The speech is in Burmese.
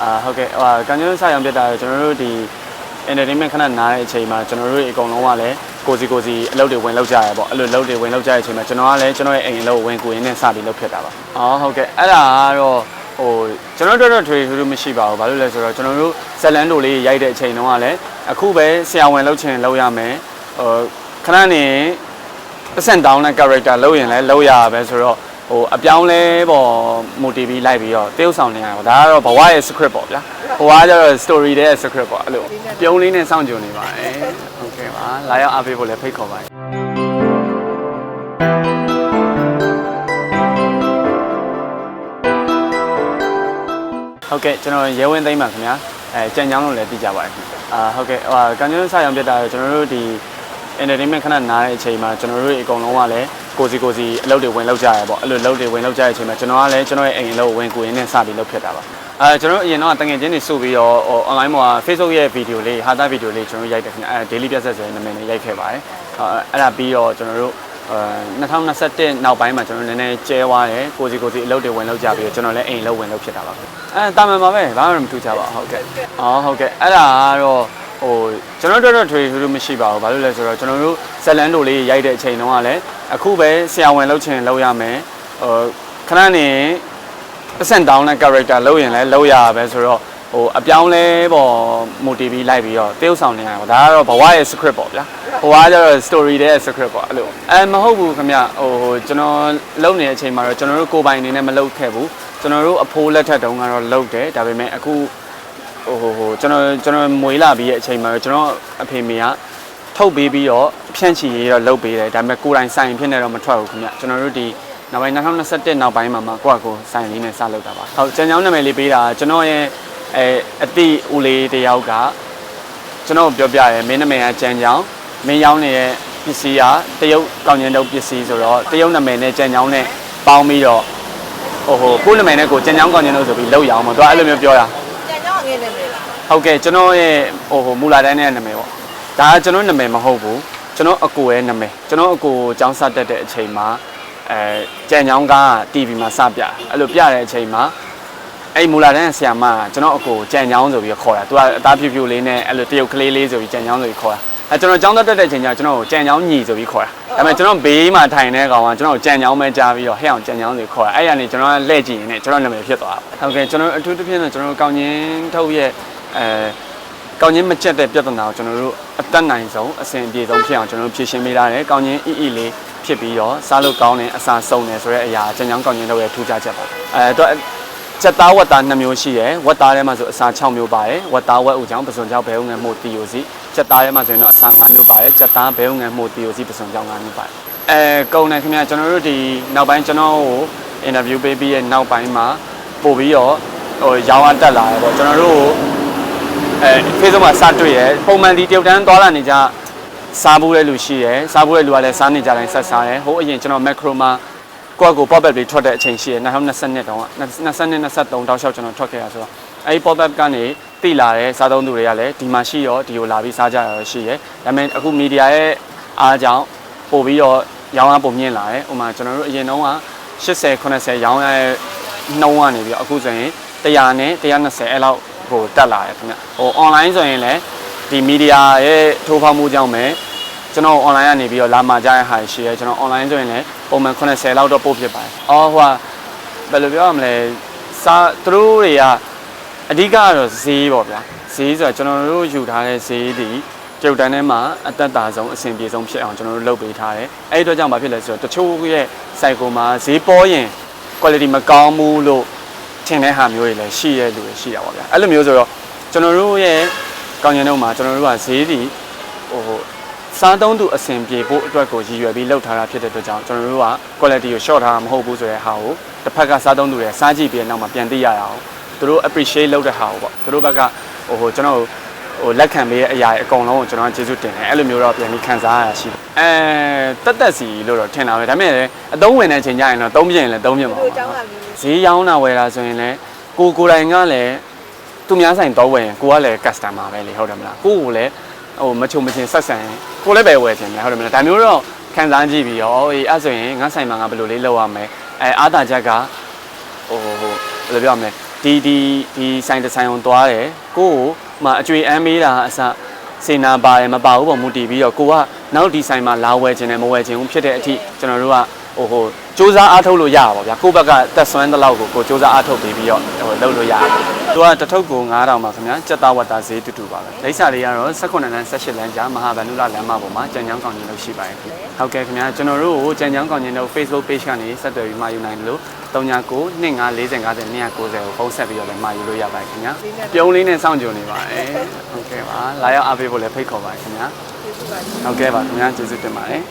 အာဟုတ်ကဲ့ဟိုကန်ကျွန်တော်စရောင်ပြတာကျွန်တော်တို့ဒီ entertainment ခဏနားတဲ့အချိန်မှာကျွန်တော်တို့အကုန်လုံးကလည်းကိုစီကိုစီအလုပ်တွေဝင်လုပ်ကြရပေါ့အဲ့လိုလုပ်တွေဝင်လုပ်ကြတဲ့အချိန်မှာကျွန်တော်ကလည်းကျွန်တော်ရဲ့အိမ်အလုပ်ဝင်ကိုရင်းနဲ့စပြီးလုပ်ဖြစ်တာပါအော်ဟုတ်ကဲ့အဲ့ဒါကတော့ဟိုကျွန်တော်တို့တော့ထွေထွေမရှိပါဘူးဘာလို့လဲဆိုတော့ကျွန်တော်တို့ဇလန်တို့လေးရိုက်တဲ့အချိန်တုန်းကလည်းအခုပဲဆရာဝန်လုပ်ချင်လုပ်ရမယ်ဟိုခဏနေ percent down တဲ့ character လုပ်ရင်လည်းလုပ်ရပါပဲဆိုတော့ ဟိုအပြောင်းလဲပေါ့ motive လိုက်ပြီးတော့တရုပ်ဆောင်နေရပါဒါကတော့ဘဝရဲ့ script ပေါ့ဗျာဟိုကကျတော့ story တဲ့ script ပေါ့အဲ့လိုပြုံးလေးနဲ့စောင့်ကြုံနေပါတယ်ဟုတ်ကဲ့ပါလာရောက်အားပေးဖို့လည်းဖိတ်ခေါ်ပါတယ်ဟုတ်ကဲ့ကျွန်တော်ရဲဝင်းသိမ်းပါခင်ဗျာအဲကြံချောင်းလို့လည်းသိကြပါတယ်ခင်ဗျအာဟုတ်ကဲ့ဟိုကန်ကျွန်တော်စရောင်ပြတာကျွန်တော်တို့ဒီ entertainment ခဏနားတဲ့အချိန်မှာကျွန်တော်တို့အကုန်လုံးကလည်းကိုစီကိုစီအလုပ်တွေဝင်လုပ်ကြရပေါ့အဲ့လိုလုပ်တွေဝင်လုပ်ကြတဲ့အချိန်မှာကျွန်တော်ကလည်းကျွန်တော်ရဲ့အိမ်အလုပ်ဝင်ကိုရင်းနဲ့စပြီးလုပ်ဖြစ်တာပါအဲကျွန်တော်အရင်တော့တငယ်ချင်းတွေစုပြီးတော့ဟို online မှာ Facebook ရဲ့ video လေးဟာတာ video လေးကျွန်တော်ရိုက်တယ်ခင်ဗျအဲ daily ပြတ်ဆက်ဆိုတဲ့နာမည်နဲ့ရိုက်ခဲ့ပါတယ်အဲအဲ့ဒါပြီးတော့ကျွန်တော်တို့အဲ2021နောက်ပိုင်းမှာကျွန်တော်နည်းနည်းကျဲသွားတယ်ကိုစီကိုစီအလုပ်တွေဝင်လုပ်ကြပြီးတော့ကျွန်တော်လည်းအိမ်လုပ်ဝင်လုပ်ဖြစ်တာပါအဲတာမန်ပါပဲဘာမှမထူးခြားပါဘူးဟုတ်ကဲ့အော်ဟုတ်ကဲ့အဲ့ဒါကတော့ ဟိုကျွန်တော်တို့တော့ထွေထွေမရှိပါဘူးဘာလို့လဲဆိုတော့ကျွန်တော်တို့ဇလန်တို့လေးရိုက်တဲ့အချိန်တုန်းကလည်းအခုပဲဆရာဝန်လုပ်ချင်လုပ်ရမယ်ဟိုခဏနေ percent down တဲ့ character လုပ်ရင်လည်းလုပ်ရပါပဲဆိုတော့ဟိုအပြောင်းလဲပေါ့ motive လိုက်ပြီးတော့တရုပ်ဆောင်နေရပါဒါကတော့ဘဝရဲ့ script ပေါ့ဗျာဟိုကကျတော့ story တဲ့ script ပေါ့အဲ့လိုအဲမဟုတ်ဘူးခင်ဗျဟိုကျွန်တော်လုပ်နေတဲ့အချိန်မှာတော့ကျွန်တော်တို့ကိုယ်ပိုင်အနေနဲ့မလုပ်ခဲ့ဘူးကျွန်တော်တို့အဖိုးလက်ထက်တုန်းကတော့လုပ်တယ်ဒါပေမဲ့အခု ဟိုဟိုဟိုကျွန်တော်ကျွန်တော်မွေးလာပြီးရဲ့အချိန်မှာတော့ကျွန်တော်အဖေမေကထုတ်ပေးပြီးတော့ဖြန့်ချီရေးတော့လုပ်ပေးတယ်ဒါပေမဲ့ကိုယ်တိုင်ဆိုင်ဖြစ်နေတော့မထွက်ဘူးခင်ဗျကျွန်တော်တို့ဒီနောက်ပိုင်း2021နောက်ပိုင်းမှာမှကိုယ့်အကိုဆိုင်လေးနဲ့စလုပ်တာပါဟုတ်ကျန်ချောင်းနာမည်လေးပေးတာကျွန်တော်ရဲ့အဲအတိဦးလေးတယောက်ကကျွန်တော်ပြောပြရဲမင်းနာမည်ကကျန်ချောင်းမင်းရောင်းနေတဲ့ပစ္စည်းကတရုတ်ကောင်းကျင်တုပ်ပစ္စည်းဆိုတော့တရုတ်နာမည်နဲ့ကျန်ချောင်းနဲ့ပေါင်းပြီးတော့ဟိုဟိုကိုယ့်နာမည်နဲ့ကိုယ်ကျန်ချောင်းကောင်းကျင်တုပ်ဆိုပြီးလောက်ရအောင်ပေါ့သူကအဲ့လိုမျိုးပြောတာ ကြံကြောင်းငယ်နေလေလားဟုတ်ကဲ့ကျွန်တော်ရဲ့ဟိုဟိုမူလာတန်းရဲ့နာမည်ပေါ့ဒါကကျွန်တော်နာမည်မဟုတ်ဘူးကျွန်တော်အကိုရဲ့နာမည်ကျွန်တော်အကိုကျောင်းစတက်တဲ့အချိန်မှာအဲကြံချောင်းကား TV မှာစပြအဲ့လိုပြတဲ့အချိန်မှာအဲ့မူလာတန်းရဲ့ဆရာမကကျွန်တော်အကိုကြံချောင်းဆိုပြီးခေါ်တာသူကအသားဖြူဖြူလေးနဲ့အဲ့လိုတရုတ်ကလေးလေးဆိုပြီးကြံချောင်းဆိုပြီးခေါ်တာ အဲကျွန်တော်ကျောင်းတက်တဲ့အချိန်ကျကျွန်တော်ကိုကြံချောင်းညီဆိုပြီးခေါ်တာဒါပေမဲ့ကျွန်တော်ဘေးမှာထိုင်တဲ့ကောင်ကကျွန်တော်ကိုကြံချောင်းပဲကြားပြီးတော့ဟဲ့အောင်ကြံချောင်းဆိုခေါ်တာအဲ့ရနေကျွန်တော်ကလှည့်ကြည့်ရင်ねကျွန်တော်နာမည်ဖြစ်သွားတာဟုတ်ကဲ့ကျွန်တော်အထူးသဖြင့်တော့ကျွန်တော်ကောင်းချင်းထုတ်ရဲ့အဲကောင်းချင်းမကြက်တဲ့ပြဿနာကိုကျွန်တော်တို့အသက်နိုင်ဆုံးအဆင်ပြေဆုံးဖြစ်အောင်ကျွန်တော်တို့ဖြည့်ရှင်းပေးထားတယ်။ကောင်းချင်းအီအီလေးဖြစ်ပြီးတော့စားလို့ကောင်းတယ်အစာစုံတယ်ဆိုတဲ့အရာကျန်ချောင်းကောင်းချင်းတို့ရဲ့ထူးခြားချက်ပါ။အဲတော့ ချက်သားဝက်သား2မျိုးရှိတယ်။ဝက်သားထဲမှာဆိုအစာ6မျိုးပါတယ်။ဝက်သားဝက်ဥချောင်းပစွန်ချောင်းဘဲဥငယ်မှုတီယိုစီချက်သားထဲမှာဆိုရင်တော့အစာ5မျိုးပါတယ်။ချက်သားဘဲဥငယ်မှုတီယိုစီပစွန်ချောင်း5မျိုးပါတယ်။အဲကုံတယ်ခင်ဗျာကျွန်တော်တို့ဒီနောက်ပိုင်းကျွန်တော်ကိုအင်တာဗျူးပေးပြီးရဲ့နောက်ပိုင်းမှာပို့ပြီးတော့ဟိုရောင်းအားတက်လာတယ်ပေါ့ကျွန်တော်တို့ကိုအဲ Facebook မှာစတွေ့ရယ်ပုံမှန်ဒီတယောက်တန်းသွားလာနေကြစားဘူးတဲ့လူရှိရယ်စားဘူးတဲ့လူကလည်းစားနေကြတိုင်းဆက်စားတယ်ဟိုအရင်ကျွန်တော် macro မှာ ကိုယ့်ကို pop up တွေထွက်တဲ့အချိန်ရှိရယ်2022တုန်းက22 23တောက်လျှောက်ကျွန်တော်ထွက်ခဲ့ရဆိုတော့အဲဒီ pop up ကနေတိလာတဲ့စားသုံးသူတွေကလည်းဒီမှာရှိရောဒီကိုလာပြီးစားကြရတော့ရှိရယ်ဒါပေမဲ့အခု media ရဲ့အားကြောင့်ပို့ပြီးတော့ရောင်းအားပုံမြင့်လာတယ်ဥပမာကျွန်တော်တို့အရင်တုန်းက80 90ရောင်းရတဲ့နှုံးကနေပြီးတော့အခုဆိုရင်100နဲ့120အဲ့လောက်ဟိုတက်လာတယ်ခင်ဗျဟို online ဆိုရင်လည်းဒီ media ရဲ့ထိုးဖောက်မှုကြောင့်ပဲ ကျွန်တော် online ကနေပြီးတော့လာမှာကြရဟာရှိရဲကျွန်တော် online ဆိုရင်လည်းပုံမှန်80လောက်တော့ပို့ဖြစ်ပါတယ်အော်ဟိုကဘယ်လိုပြောရမလဲစာသူတို့တွေကအဓိကကတော့ဈေးပေါ့ဗျာဈေးဆိုတော့ကျွန်တော်တို့ယူထားတဲ့ဈေးဒီကျုပ်တန်းထဲမှာအသက်တာဆုံးအဆင်ပြေဆုံးဖြစ်အောင်ကျွန်တော်တို့လုပ်ပေးထားတယ်အဲ့ဒီတော့ကြောင့်ဘာဖြစ်လဲဆိုတော့တချို့ရဲ့ site ကိုမှာဈေးပေါ်ရင် quality မကောင်းဘူးလို့ထင်တဲ့ဟာမျိုးတွေလည်းရှိရဲ့လူတွေရှိတာပါဗျာအဲ့လိုမျိုးဆိုတော့ကျွန်တော်တို့ရဲ့ကောင်းကျင်တော့မှာကျွန်တော်တို့ကဈေးဒီဟို စားသုံးသူအဆင်ပြေဖို့အတွက်ကိုရည်ရွယ်ပြီးလှုပ်ထားတာဖြစ်တဲ့အတွက်ကြောင့်ကျွန်တော်တို့က quality ကို short ထားတာမဟုတ်ဘူးဆိုတဲ့ဟာကိုတစ်ဖက်ကစားသုံးသူတွေစားကြည့်ပြီးတဲ့နောက်မှာပြန်သိရတာအောင်သူတို့ appreciate လုပ်တဲ့ဟာကိုပေါ့သူတို့ဘက်ကဟိုကျွန်တော်ဟိုလက်ခံပေးတဲ့အရာအကုန်လုံးကိုကျွန်တော်ကျေးဇူးတင်တယ်အဲ့လိုမျိုးတော့ပြန်ပြီးခံစားရတာရှိတယ်အဲတက်တက်စီလို့တော့ထင်တာပဲဒါပေမဲ့အသုံးဝင်တဲ့အချိန်ကျရင်တော့သုံးပြရင်လည်းသုံးပြမှာပေါ့ဈေးရောင်းတာဝယ်တာဆိုရင်လည်းကိုကိုယ်တိုင်ကလည်းသူများဆိုင်တော့ဝယ်ရင်ကိုကလည်း customer ပဲလေဟုတ်တယ်မလားကိုကိုလည်း ဟိုမချုံမချင်းဆက်ဆံရင်ကိုလည်းပဲဝယ်ချင်တယ်ဟုတ်တယ်မလားဒါမျိုးတော့ခံစားကြည့်ပြီးရောအေးအဲ့ဆိုရင်ငါဆိုင်မှာငါဘယ်လိုလေးလုပ်ရမလဲအဲအားတာချက်ကဟိုဟိုဘယ်လိုပြောရမလဲဒီဒီဒီဆိုင်တစ်ဆိုင်အောင်သွားတယ်ကိုကိုမှအကျွေအမ်းမေးတာအစစေနာပါတယ်မပါဘူးပေါ့မူတည်ပြီးတော့ကိုက နောက်ဒီဆိုင်မှာလာဝယ်ခြင်းနဲ့မဝယ်ခြင်းဘူးဖြစ်တဲ့အထိကျွန်တော်တို့ကဟိုဟိုစူးစမ်းအားထုတ်လို့ရပါပါဗျာကိုယ့်ဘက်ကတက်ဆွမ်းတဲ့လောက်ကိုကိုစူးစမ်းအားထုတ်ပြီးပြီးတော့ဟိုလုပ်လို့ရတယ်သူကတစ်ထုပ်ကို9000ပါခင်ဗျာစက်သားဝတ်သားဈေးတူတူပါပဲလိပ်စာတွေကတော့18လမ်း18လမ်းကြားမဟာဗန္ဓုလလမ်းမပေါ်မှာကြံချောင်းကောင်ကြီးလို့ရှိပါတယ်ခင်ဗျဟုတ်ကဲ့ခင်ဗျာကျွန်တော်တို့ကိုကြံချောင်းကောင်ကြီးတို့ Facebook page ကနေဆက်သွယ်ပြီးမှယူနိုင်တယ်လို့39 2540 50 290ကိုဖုန်းဆက်ပြီးတော့လည်းမှာယူလို့ရပါတယ်ခင်ဗျာပြုံးလေးနဲ့စောင့်ကြိုနေပါတယ်ဟုတ်ကဲ့ပါလာရောက်အားပေးဖို့လည်းဖိတ်ခေါ်ပါတယ်ခင်ဗျာ ဟုတ်ကဲ့ပါခင်ဗျာကျေးဇူးတင်ပါတယ်